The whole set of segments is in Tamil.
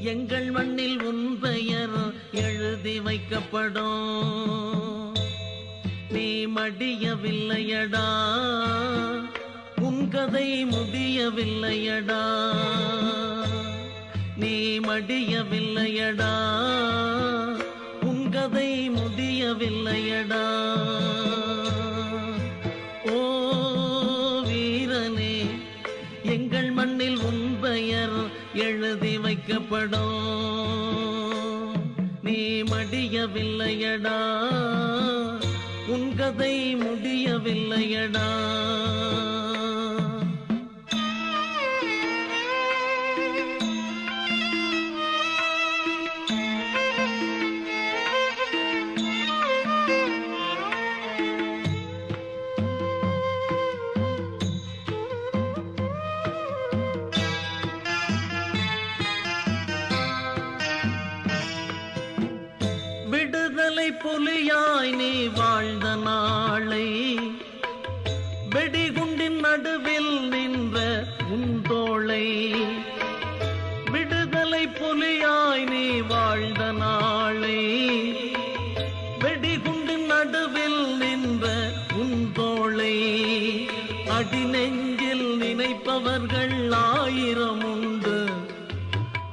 எங்கள் மண்ணில் உன் பெயர் எழுதி வைக்கப்படும். நீ மடியவில்லையடா உன் கதை முடியவில்லையடா. நீ மடியவில்லையடா உன் கதை முடியவில்லையடா. எழுதி வைக்கப்படும் நீ மடியவில்லையடா. உன் கதை முடியவில்லையடா. புலியாய் நீ வாழ்.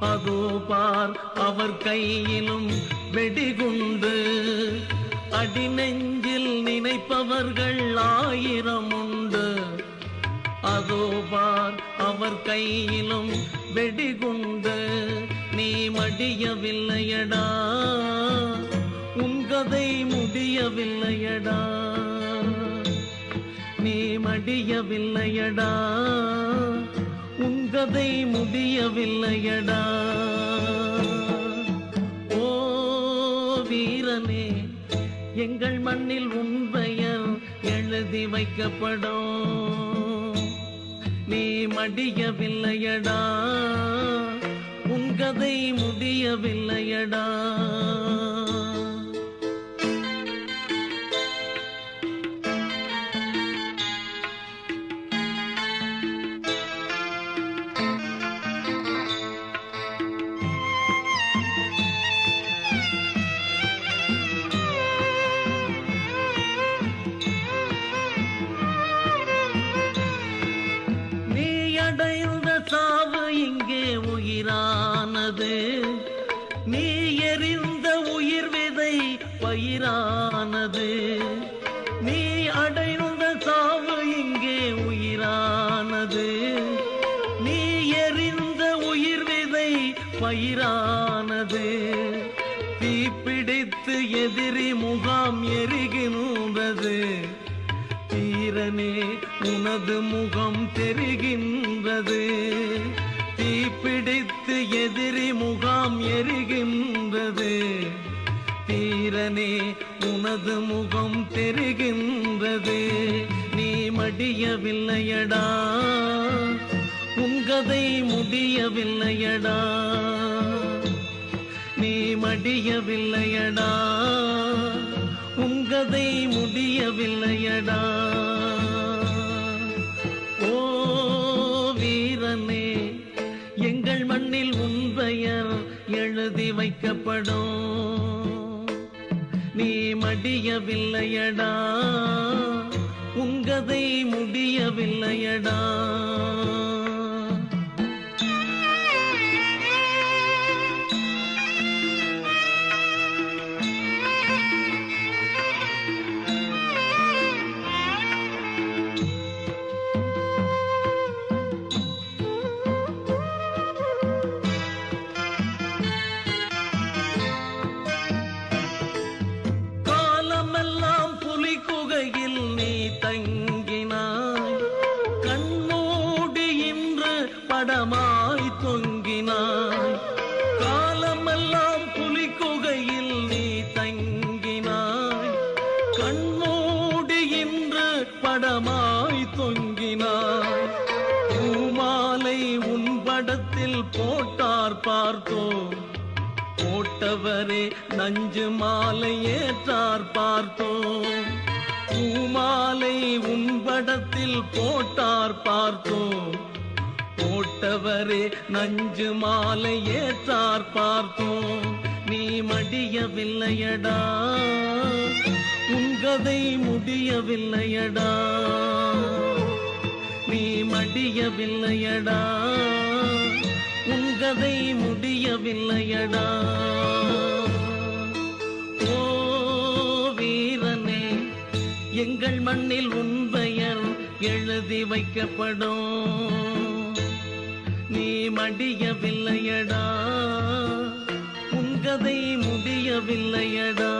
அதோ பார் அவர் கையிலும் வெடிகுண்டு. அடிநெஞ்சில் நினைப்பவர்கள் ஆயிரம் உண்டு அதோ பார் அவர் கையிலும் வெடிகுண்டு. நீ மடியவில்லையடா. உன் கதை முடியவில்லையடா. நீ மடியவில்லையடா. கதை முடியவில்லையடா. ஓ வீரனே எங்கள் மண்ணில் உன் பெயர் எழுதி வைக்கப்படும். நீ மடியவில்லையடா உன் கதை முடியவில்லையடா. பயிரானது. நீ அடைந்த சாவு இங்கே உயிரானது. நீ எரிந்த உயிர் விதை பயிரானது. தீப்பிடித்து எதிரி முகாம் எரிகின்றது தீரனே உனது முகம் தெரிகின்றது. தீப்பிடித்து எதிரி முகாம் எரிகின்றது வீரனே உனது முகம் தெரிகின்றது. நீ மடியவில்லையடா உங்கதை முடியவில்லையடா. நீ மடியவில்லையடா உங்கதை முடியவில்லையடா. ஓ வீரனே எங்கள் மண்ணில் உன் பெயர் எழுதி வைக்கப்படும். நீ மடியவில்லையடா. உங்கதை முடியவில்லையடா. படத்தில் போட்டார் பார்த்தோம். போட்டவரே நஞ்சு மாலை ஏற்றார் பார்த்தோம். பூமாலை உன் படத்தில் போட்டார் பார்த்தோம். போட்டவரே நஞ்சு மாலை ஏற்றார் பார்த்தோம். நீ மடியவில்லையடா. உங்கதை முடியவில்லையடா. நீ மடியவில்லையடா. உங்கதை முடியவில்லையடா. ஓ வீரனே எங்கள் மண்ணில் உன் பெயர் எழுதி வைக்கப்படும். நீ மடியவில்லையடா உங்கதை முடியவில்லையடா.